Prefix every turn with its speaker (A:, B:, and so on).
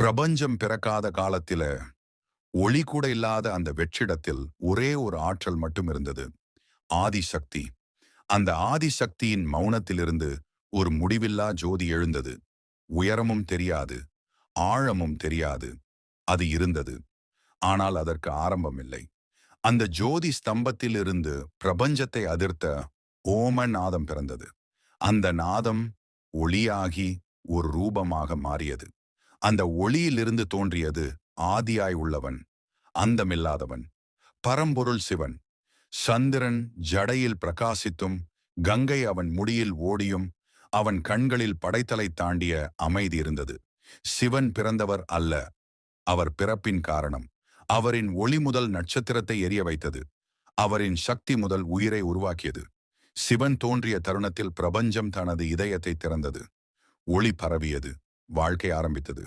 A: பிரபஞ்சம் பிறக்காத காலத்தில ஒளி கூட இல்லாத அந்த வெற்றிடத்தில் ஒரே ஒரு ஆற்றல் மட்டும் இருந்தது ஆதிசக்தி. அந்த ஆதிசக்தியின் மௌனத்திலிருந்து ஒரு முடிவில்லா ஜோதி எழுந்தது. உயரமும் தெரியாது ஆழமும் தெரியாது அது இருந்தது. ஆனால் அதற்கு ஆரம்பம் இல்லை அந்த ஜோதி ஸ்தம்பத்தில் இருந்து பிரபஞ்சத்தை அதிர்த்த ஓம நாதம் பிறந்தது. அந்த நாதம் ஒளியாகி ஒரு ரூபமாக மாறியது. அந்த ஒளியிலிருந்து தோன்றியது ஆதியாய் உள்ளவன் அந்தமில்லாதவன் பரம்பொருள் சிவன். சந்திரன் ஜடையில் பிரகாசித்தும் கங்கை அவன் முடியில் ஓடியும் அவன் கண்களில் படைத்தலை தாண்டிய அமைதி இருந்தது. சிவன் பிறந்தவர் அல்ல அவர் பிறப்பின் காரணம். அவரின் ஒளி முதல் நட்சத்திரத்தை எரிய வைத்தது. அவரின் சக்தி முதல் உயிரை உருவாக்கியது. சிவன் தோன்றிய தருணத்தில் பிரபஞ்சம் தனது இதயத்தை திறந்தது. ஒளி பரவியது. வாழ்க்கை ஆரம்பித்தது.